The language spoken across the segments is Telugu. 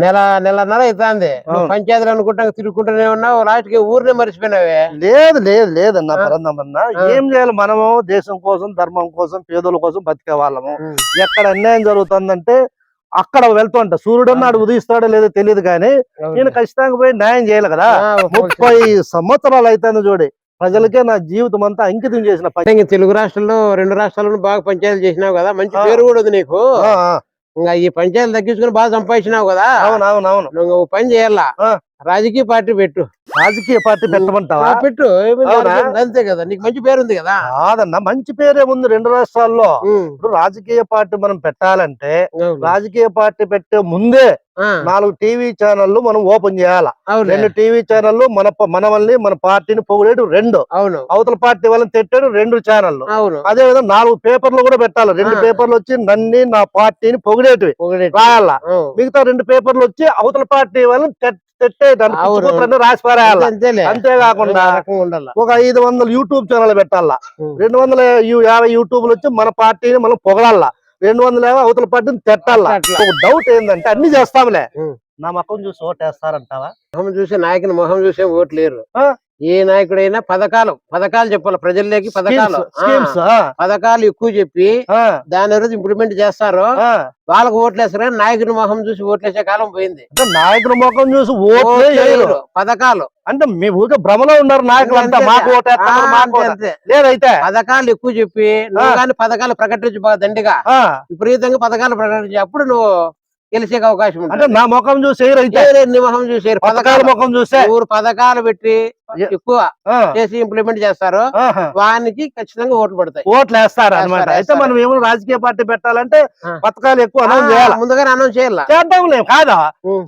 నెల నెలన్నర అవుతుంది నువ్వు అవును. పంచాయతీలు అనుకుంటా తిరుగుకుంటూనే ఉన్నావు లాస్ట్కి ఊరినే మర్చిపోయినావే. లేదు లేదు లేదన్న. పరందమన్న. ఏం చేయాలి మనము? దేశం కోసం ధర్మం కోసం పేదల కోసం బతికే వాళ్ళము. ఎక్కడ అన్యాయం జరుగుతుందంటే అక్కడ వెళ్తుంట సూర్యుడు నాడు ఉదయిస్తాడో లేదో తెలియదు కానీ నేను ఖచ్చితంగా పోయి న్యాయం చేయాలి కదా. ముప్పై సంవత్సరాలు అయితేనే చూడి. ప్రజలకే నా జీవితం అంతా అంకితం చేసిన తెలుగు రాష్ట్రాల్లో రెండు రాష్ట్రాలను బాగా పంచాయతీలు చేసినావు కదా. మంచి. పేరు కూడా ఉంది నీకు. ఇంకా ఈ పంచాయతీలు తగ్గించుకుని బాగా సంపాదించినావు కదా? అవును అవును అవును. నువ్వు పని చేయాలా. రాజకీయ పార్టీ పెట్టు. రాజకీయ పార్టీ పెట్టమంటావా? పెట్టు? అంతే కదా. నీకు మంచి పేరు ఉంది కదా. కాదన్న మంచి పేరే ఉంది రెండు రాష్ట్రాల్లో. ఇప్పుడు రాజకీయ పార్టీ మనం పెట్టాలంటే. రాజకీయ పార్టీ పెట్టే ముందే నాలుగు టీవీ ఛానళ్ళు మనం ఓపెన్ చేయాలా. రెండు టీవీ ఛానళ్ళు మన మనవల్ని మన పార్టీని పొగిడేటు రెండు. అవును. అవతల పార్టీ వాళ్ళని తిట్టాడు రెండు ఛానళ్ళు అవును. అదే విధంగా నాలుగు పేపర్లు కూడా పెట్టాలి. రెండు. పేపర్లు వచ్చి నన్ని నా పార్టీని పొగిడేటివి రాయాల. మిగతా రెండు పేపర్లు వచ్చి అవతల పార్టీ వాళ్ళని తెట్- తిట్టేదాన్ని అవును. పిచ్చిపుత్రులని రాసి పారేయాల అంతేకాకుండా ఒక ఐదు వందల యూట్యూబ్ ఛానల్ పెట్టాలా. రెండు వందల యాభై యూట్యూబ్లు వచ్చి మన పార్టీని మనం పొగడాలా రెండు వందల యాభై అవతల పార్టీని తిట్టాలా. ఒక డౌట్ ఏంటంటే అన్ని చేస్తాంలే. నా మొక్కం చూసి ఓటేస్తారంటావా మొహం చూసే నాయకుని మొహం చూసే ఓట్లు లేరు ఆ. ఏ నాయకుడైనా పథకాలు పథకాలు చెప్పాలి. ప్రజల్లోకి పథకాలు. పథకాలు ఎక్కువ చెప్పి దాని రోజు ఇంప్లిమెంట్ చేస్తారు వాళ్ళకు ఓట్లు వేస్తారు కానీ నాయకుని మొహం చూసి ఓట్లేసే కాలం పోయింది. నాయకుల ముఖం చూసి ఓట్లే. పథకాలు. అంటే మీ ఊరికే భ్రమలో ఉన్నారు నాయకులు అంతా. మాకు మాకు. లేదైతే. పథకాలు ఎక్కువ చెప్పి నువ్వు కానీ పథకాలు ప్రకటించు దండిగా. విపరీతంగా పథకాలు ప్రకటించి అప్పుడు నువ్వు గెలిచే అవకాశం అంటే ఉంటుంది నా ముఖం చూసి నీ మొహం చూసారు పథకాల ముఖం చూసే ఊరు పథకాలు పెట్టి ఎక్కువ చేసి ఇంప్లిమెంట్ చేస్తారు. వానికి ఖచ్చితంగా ఓట్లు పడతాయి. ఓట్లు వేస్తారు అనమాట అయితే మనం ఏమైనా రాజకీయ పార్టీ పెట్టాలంటే. పథకాలు ఎక్కువ అనౌన్స్ చేయాలి? ముందుగానే అనౌన్స్ చేయాల? చేద్దాంలే కాదా.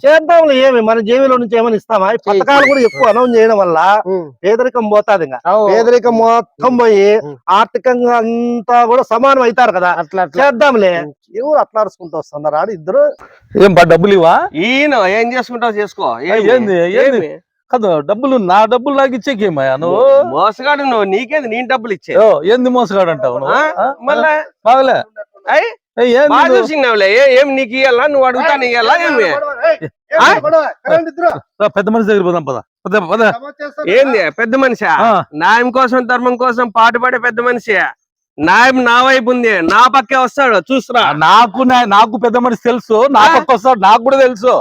చేద్దాంలే ఏమి? మన జేబులో నుంచి ఏమైనా ఇస్తామా? పథకాలు. కూడా ఎక్కువ అనౌన్స్ చేయడం వల్ల పేదరికం పోతాది ఇంకా. పేదరికం మొత్తం పోయి. ఆర్థికంగా అంతా కూడా సమానం అవుతారు కదా? అట్లా అట్లా. చేద్దాంలే. ఎవరు అట్లా అరుచుకుంటూ వస్తున్నారు? ఆడ ఇద్దరు? ఏం బా డబ్బులు ఇవా ఈయన ఏం చేసుకుంటావు చేసుకో? ఏంది? ఏంది? ఏమి? కాదు డబ్బులు నా డబ్బులు నాకు ఇచ్చేకేమయ్యా నువ్వు? మోసగాడు నువ్వు నీకేంది? నీ డబ్బులు ఇచ్చే. ఓ, ఏంది మోసగాడు అంటావు? మళ్ళా? బాగలే? ఏ- ఏం నీకు ఇయ్యాలా? నువ్వు అడుగుతాను ఇయ్యాలా? ఏమి? పెద్ద మనిషి దగ్గర పోదాం పద. ఏంది? పెద్ద మనిషి? న్యాయం కోసం ధర్మం కోసం పాటుపడే పెద్ద మనిషి. న్యాయం నా వైపు ఉంది. నా పక్కే వస్తాడు. చూస్తురా నాకు నాకు పెద్ద మనిషి తెలుసు. నా? పక్క వస్తాడు. నాకు కూడా తెలుసు.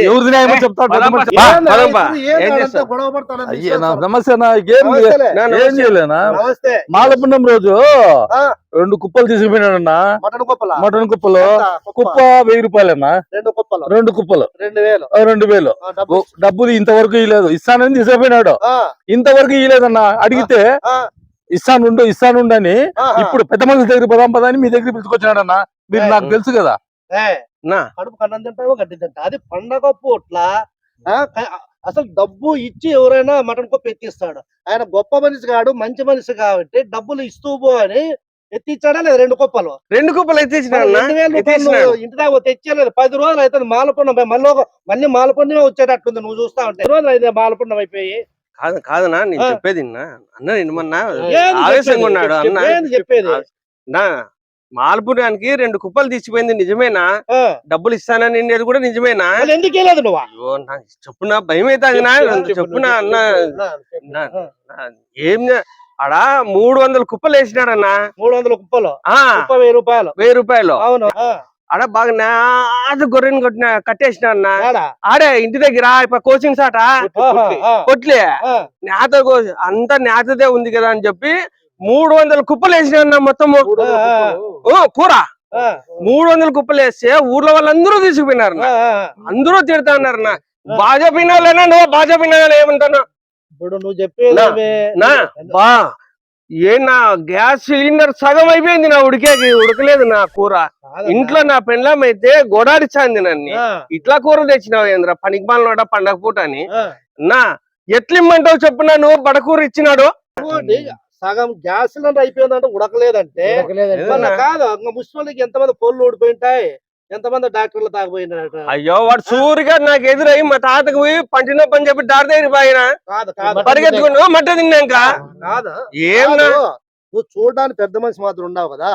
ఎవరిది న్యాయమో ఏ, చెప్తాడు. ఏ, సమస్య. చేయలేనా? మాలపున్నం రోజు. రెండు కుప్పలు తీసుకుపోయినాడన్నా. మటన్ కుప్పల? మటన్ కుప్పలు కుప్ప. వెయ్యి రూపాయలన్నా. రెండు కుప్పలు. రెండు కుప్పలు. రెండు వేలు. ఆ, రెండు వేలు. డబ్బులు ఇంతవరకు ఇవ్వలేదు ఇస్తానని తీసుకుపోయినాడు ఇంతవరకు ఇవ్వలేదన్నా అడిగితే ఇస్తానుండు ఇస్తానుండు అని. ఇప్పుడు పెద్ద మనిషి దగ్గర పదాం పదా అని మీ దగ్గర పిలుచుకొచ్చినాడన్నా. మీరు నాకు తెలుసు కదా. కడుపు కన్నం తింటావో గడ్డి తింటా. అది పండగ పూట్ల అసలు డబ్బు ఇచ్చి ఎవరైనా మటన్ కుప్ప ఎత్తిస్తాడు. ఆయన గొప్ప మనిషి కాడు మంచి మనిషి కాబట్టి డబ్బులు ఇస్తూ పో అని ఎత్తిచ్చాడా లేదా రెండు కుప్పలు? రెండు కుప్పలు రూపాయలు ఇంటి దాకా తెచ్చేయలేదు పది రోజులు అయితే మాలపుండం మళ్ళీ ఒక- మళ్ళీ మాలపుండమే వచ్చేటట్టుంది. నువ్వు చూస్తా ఉంటే. రోజులు అయితే మాలపుండం అయిపోయి. కాదు కాదనా? నేను. చెప్పేది. అన్న నిన్నమన్నా ఆవేశంగా? ఉన్నాడు అన్న? చెప్పేది? నా మాల్పురానికి రెండు కుప్పలు తీసిపోయింది నిజమేనా? డబ్బులు ఇస్తానని నిన్నది కూడా నిజమేనా? ఎందుకు నువ్వు? చెప్పున? భయం అవుతుంది నా చెప్పున అన్న? ఏం ఆడ మూడు వందల కుప్పలు వేసినాడన్న? మూడు వందల కుప్పలు? వెయ్యి రూపాయలు. వెయ్యి రూపాయలు. అవును ఆడ బాగా నాదు గొర్రెని కొట్టిన కట్టేసిన అన్న. ఆడా? ఇంటి దగ్గర కోచింగ్ సాట. కొట్లే. నేత అంతా నేతదే ఉంది కదా అని చెప్పి మూడు వందల కుప్పలు వేసిన అన్న మొత్తము కూర. మూడు వందల కుప్పలు వేస్తే ఊర్లో వాళ్ళందరూ తీసుకుపోయినారు. అందరూ తిడతా ఉన్నారు నా బాజా నువ్వు బాజా పినాలని ఏమంటాను ఇప్పుడు నువ్వు? నా బా. ఏ నా గ్యాస్ సిలిండర్ సగం అయిపోయింది నా ఉడికేకి ఉడకలేదు నా కూర. ఇంట్లో నా పెండ్లం అయితే గోడాడిచ్చాంది నన్ను. ఇట్లా కూర తెచ్చినావు ఏంద్ర పనికి మాలనోట పండగ పూట అని. నా ఎట్లిమ్మంటావు చెప్పు నువ్వు బడకూర ఇచ్చినాడు. సగం గ్యాస్ సిలిండర్ అయిపోయిందంటే ఉడకలేదంటే. కాదు ఇంకా మున్సిపాలిటీకి ఎంతమంది పొల్లు ఊడిపోయింటాయి ఎంతమంది డాక్టర్లు తాగిపోయినారట? అయ్యో వాడు సూరిగా నాకు ఎదురై మా తాతకు పోయి పంటి నొప్పి అని చెప్పి దారి దగ్గర పోయిన కాదు కాదు. పరిగెత్తుకుని మట్ట తిన్నాక? కాదు. ఏం. నువ్వు చూడడానికి పెద్ద మనిషి మాత్రం ఉన్నావు కదా.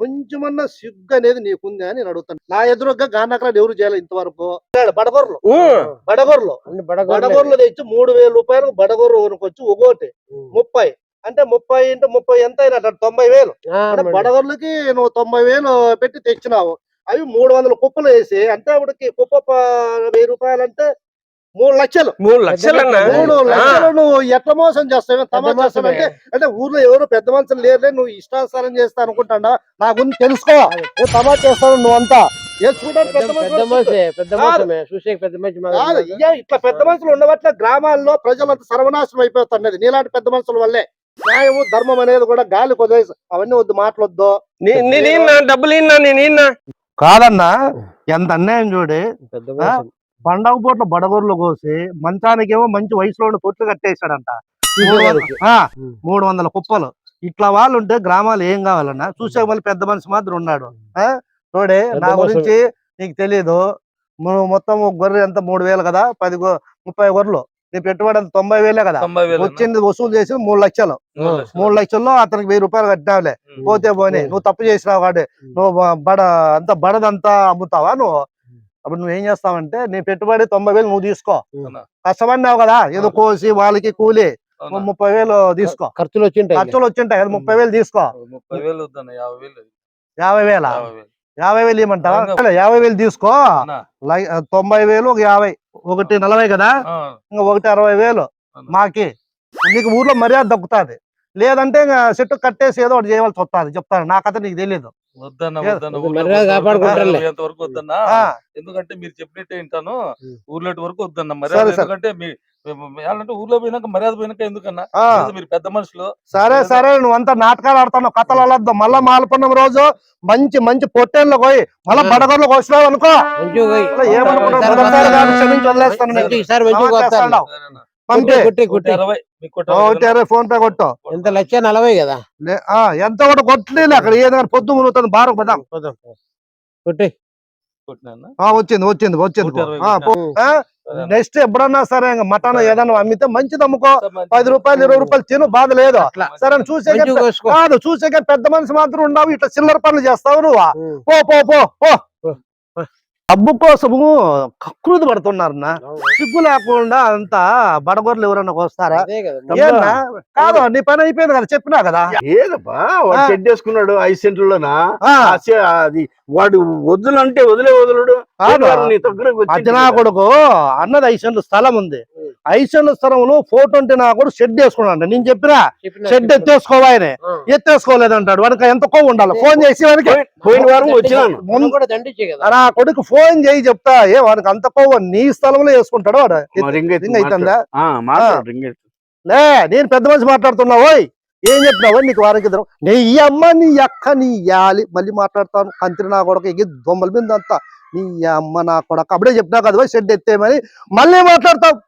కొంచెమన్నా సిగ్గు అనేది నీకుంది అని నేను అడుగుతాను. నా ఎదురుగా గానకరాలు ఎవరు చేయాలి ఇంతవరకు? బడగొర్రలు. బడగొర్రలు. బడగొర్రలు. తెచ్చి మూడు వేల రూపాయలు బడగొర్రు కొనుక్కొచ్చి ఒకటి. ముప్పై. అంటే ముప్పై ఇంటూ ముప్పై ఎంత అయినట్టు తొంభై వేలు. బడగొర్లకి నువ్వు తొంభై వేలు పెట్టి తెచ్చినావు. అవి మూడు వందల కుప్పలు వేసి అంటే అప్పటికి కుప్ప వెయ్యి రూపాయలు అంటే మూడు లక్షలు. మూడు లక్షలన్నా? మూడు. లక్షలు నువ్వు ఎట్లా మోసం చేస్తావు? మోసమే. చేస్తావంటే అంటే ఊర్లో ఎవరు పెద్ద మనుషులు లేరులే నువ్వు ఇష్టానుసారం చేస్తా అనుకుంటాడా? నా గురించి తెలుసుకో. ఏ తమాషా చేస్తావు ఉన్నాడు. ఇయ్య ఇట్లా పెద్ద మనుషులు ఉండబట్ల గ్రామాల్లో ప్రజలంతా సర్వనాశనం అయిపోతున్నది. నీలాంటి పెద్ద మనుషుల వల్లే. న్యాయము ధర్మం అనేది కూడా గాలి కొద్దిలేసి అవన్నీ వద్దు మాట్లాడొద్దు నీ- నీ- నీన్నా డబ్బులు ఇన్నా నేను కాదన్నా ఎంత అన్యాయం చూడే. పండగ పూట్ల బడగొర్లు కోసి మంచానికేమో మంచి వయసులో ఉండి పొట్లు కట్టేశాడంట. ఉమ్. మూడు వందల కుప్పలు. ఇట్లా వాళ్ళు ఉంటే గ్రామాలు ఏం కావాలన్నా చూసే వాళ్ళు పెద్ద మనిషి మాత్రం ఉన్నాడు. చూడే నా. గురించి నీకు తెలియదు నువ్వు మొత్తం గొర్రె ఎంత మూడు వేలు కదా పది ముప్పై గొర్రెలు. నీ పెట్టుబడి అంత తొంభై వేలే కదా. వచ్చింది వసూలు చేసి మూడు లక్షలు. మూడు లక్షలు. మూడు లక్షల్లో అతనికి వెయ్యి రూపాయలు కట్టినావులే. పోతే పోనీ. నువ్వు తప్పు చేసినావు కాబట్టి. నువ్వు బడ అంత బడదంతా అమ్ముతావా నువ్వు? అప్పుడు నువ్వు ఏం చేస్తావంటే నీ పెట్టుబడి తొంభై వేలు నువ్వు తీసుకో? కష్టపడినావు కదా ఏదో కోసి వాళ్ళకి కూలి? ముప్పై వేలు తీసుకో. ఖర్చులు వచ్చింటాయి ఖర్చులు వచ్చింటాయి కదా ముప్పై వేలు తీసుకో. ముప్పై వేలు యాభై వేలు యాభై వేల? యాభై ఇవ్వమంటావా? యాభై వేలు తీసుకో. తొంభై వేలు ఒక యాభై. ఒకటి నలభై కదా? ఇంకా ఒకటి అరవై వేలు. మాకి. నీకు ఊర్లో మర్యాద దక్కుతాది. లేదంటే ఇంకా చెట్టు కట్టేసి ఏదో ఒకటి చేయవలసి వస్తుంది చెప్తాను. నా కథ నీకు తెలియదు వద్దన్న ఎందుకంటే మీరు చెప్పినట్టే వింటాను. ఊర్లోటి వరకు వద్దన్న మర్యాద. ఎందుకంటే మీ అంటే ఊర్లో పోయినాక మర్యాద పోయినాక ఎందుకన్నా? మీరు పెద్ద మనుషులు. సరే సరే నువ్వంతా నాటకాలు ఆడుతున్నావు కథలు ఆడద్దు. మళ్ళా మాలపన్నం రోజు మంచి మంచి పొట్టేళ్ళు పోయి మళ్ళా. బడగర్లు వచ్చినావు అనుకో. ఏమనుకున్నావు? పంపి. కుట్టి, కుట్టి. అరవై ఒకటి ఫోన్ పే కొట్టు. ఎంత లక్ష నలభై కదా? ఎంత కూడా కొట్టలేదు అక్కడ. ఏదైనా పొద్దు మునుగుతుంది బారకు పదాం పోదాం. కుట్టి. కొట్టినా ఆ, వచ్చింది వచ్చింది వచ్చింది? నెక్స్ట్ ఎప్పుడన్నా సరే ఇంకా మటన్ ఏదైనా అమ్మితే మంచిది అమ్ముకో. పది రూపాయలు ఇరవై రూపాయలు తిను బాధ లేదు. అట్లా. సరే చూసే కాదు చూసే పెద్ద మనిషి మాత్రం ఉండవు ఇట్లా చిల్లర పనులు చేస్తావు నువ్వు. పో పో, పో. డబ్బు కోసము కకృతి పడుతున్నారు నా సిగ్గు లేకుండా అంతా బడగొర్లు ఎవరన్నా వస్తారా కదా. నీ పని అయిపోయింది కదా చెప్పినా కదా? ఆ. షెడ్ వేసుకున్నాడు ఐదు సెంట్లలోనా అది వాడు వద్దులంటే వదిలే వదలడు. నీ. కొడుకు అన్నది ఐదు సెంట్ల స్థలం ఉంది. సెంట్ల స్థలంలో ఫోర్ ట్వంటీ నా కూడా షెడ్ వేసుకున్నాడు నేను చెప్పినా షెడ్ చెప్పినా. ఎత్తేసుకోవా ఆయన? ఆ. ఎత్తేసుకోలేదంటాడు. వాడికి ఎంత కొవ్వు ఉండాలి? ఫోన్ చేసి వానికి పోయి- పోయిన వారం వచ్చినాను. కదా. నా కొడుకు ఫోన్ చేయి చెప్తా. ఏ వానికి అంత కొవ్వు నీ స్థలంలో వేసుకుంటాడు వాడు? రింగ్ అవుతుందా? ఎత్తు. లే నేను పెద్ద మనిషి మాట్లాడుతున్నా ఓయ్. ఏం చెప్పినావు నీకు వారికి ఇద్దరు. నీ ఈ అమ్మ నీ అక్క నీ యాలి. మళ్ళీ మాట్లాడతాను. కంత్రి నా కొడుకు ఎగి దొమ్మల మీద అంతా. నీ అమ్మ నా కొడుకు. అప్పుడే చెప్పినా కదా షెడ్ ఎత్తేమని మళ్ళీ మాట్లాడతావు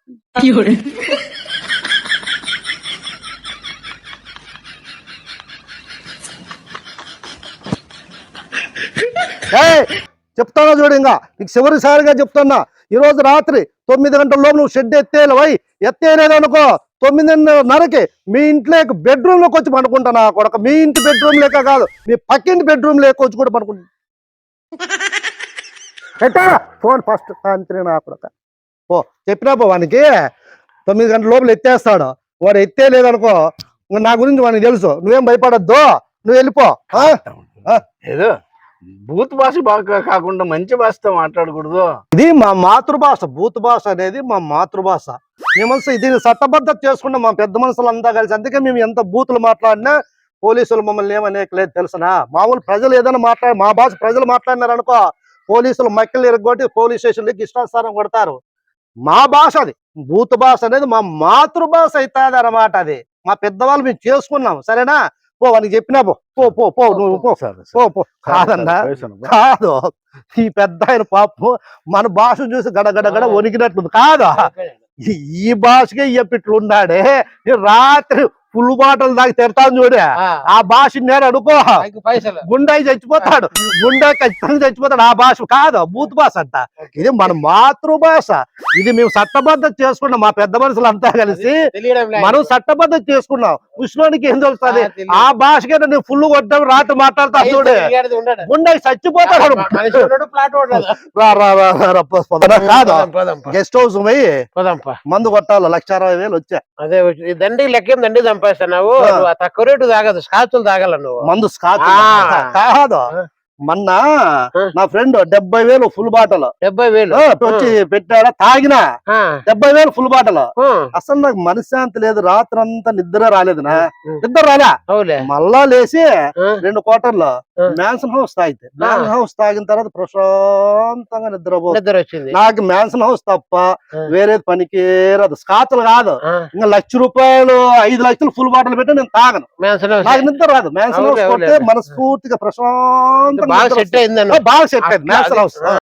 ఏయ్, చెప్తానా చూడు ఇంకా. నీకు చివరిసారిగా చెప్తున్నా. ఈ రోజు రాత్రి తొమ్మిది గంటల లోపు నువ్వు షెడ్ ఎత్తేలవై వై అనుకో. తొమ్మిదిన్నరకి మీ ఇంట్లో బెడ్రూమ్లోకి వచ్చి పడుకుంటా నా కొడక? మీ ఇంటి బెడ్రూమ్ లేక కాదు మీ పక్కింటి బెడ్రూమ్ లేక వచ్చి కూడా పడుకుంటా ఎట్టా ఫోన్ ఫస్ట్ అంతే నా కొడక. ఓ చెప్పినా వానికి. తొమ్మిది గంటల లోపల ఎత్తేస్తాడు. వాడు ఎత్తే లేదనుకో నా గురించి వానికి తెలుసు. నువ్వేం భయపడద్దు. నువ్వు వెళ్ళిపో. ఏదో బూత్ భాష బాగా కాకుండా మంచి భాషతో మాట్లాడకూడదు. ఇది మా మాతృభాష భూత భాష అనేది మా మాతృభాష. మేమల్సి దీన్ని చట్టబద్ధత చేసుకున్న మా పెద్ద మనుషులు అంతా కలిసి అందుకే మేము ఎంత బూతులు మాట్లాడినా పోలీసులు మమ్మల్ని ఏమనేకలేదు తెలుసునా? మామూలు ప్రజలు ఏదైనా మాట్లాడి మా భాష ప్రజలు మాట్లాడినారనుకో పోలీసులు మక్కలు ఇరగొట్టి పోలీస్ స్టేషన్లకి ఇష్టానుసారం కొడతారు. మా భాష అది. భూత భాష అనేది మా మాతృభాష అవుతుంది అన్నమాట అది. మా పెద్దవాళ్ళు మేము చేసుకున్నాం. సరేనా? పో వానికి చెప్పినా పో. పో పో పో నువ్వు పో. సరే, పో పో. కాదన్నా. కాదు. ఈ పెద్ద ఆయన పాపం మన భాష చూసి గడగడ గడ వణికినట్లుంది కాదు? ఈ- భాషకే ఇయ్యపిట్లు ఉన్నాడే రాత్రి ఫుల్ బాటలు దాకా తిడతాను చూడే. ఆ, భాష నేను అనుకో. గుండాయి చచ్చిపోతాడు. గుండాయి ఖచ్చితంగా చచ్చిపోతాడు. ఆ భాష కాదు బూత్ భాష అంట. ఇది మన మాతృభాష. ఇది మేము చట్టబద్ధత చేసుకున్నాం మా పెద్ద మనుషులు అంతా కలిసి. మనం చట్టబద్ధత చేసుకున్నాం. కృష్ణునికి ఏం తెలుస్తుంది? ఆ, భాషకే నేను ఫుల్ కొట్టాం రాత్రి మాట్లాడతా చూడే. గుండాయి చచ్చిపోతాడు. కాదు. గెస్ట్ హౌస్ పోయి. మందు కొట్టాలి లక్ష అరవై వేలు వచ్చా. అదే దండి లెక్కేం దండి చంపేస్తున్నావు ఆ. తక్కువ రేటు తాగదు స్కాచులు తాగల నువ్వు. మందు స్కాచ్. కాదు. మొన్న. నా ఫ్రెండ్ డెబ్బై వేలు ఫుల్ బాటల్ డెబ్బై వేలు. వచ్చి పెట్టాడా? తాగినా. డెబ్బై వేలు ఫుల్ బాటల్ అసలు నాకు మనశ్శాంతి లేదు రాత్రి అంతా నిద్ర రాలేదు నా. నిద్ర రాలే? మళ్ళా లేచి రెండు క్వార్టర్లు. మ్యాన్సన్ హౌస్ తాగితే మ్యాన్సన్ హౌస్ తాగిన తర్వాత ప్రశాంతంగా నిద్ర వచ్చింది నాకు మ్యాన్సన్ హౌస్ తప్ప. వేరేది పనికి రాదు స్కాచ్లు కాదు ఇంకా లక్ష రూపాయలు ఐదు లక్షలు ఫుల్ బాటిల్ పెట్టి నేను తాగను. నాకు నిద్ర రాదు మ్యాన్సన్ హౌస్ కొట్టే. మనస్ఫూర్తిగా ప్రశాంతంగా బాగా సెట్. అయింది ఆ, బాగా సెట్ అయింది మ్యాన్సన్ హౌస్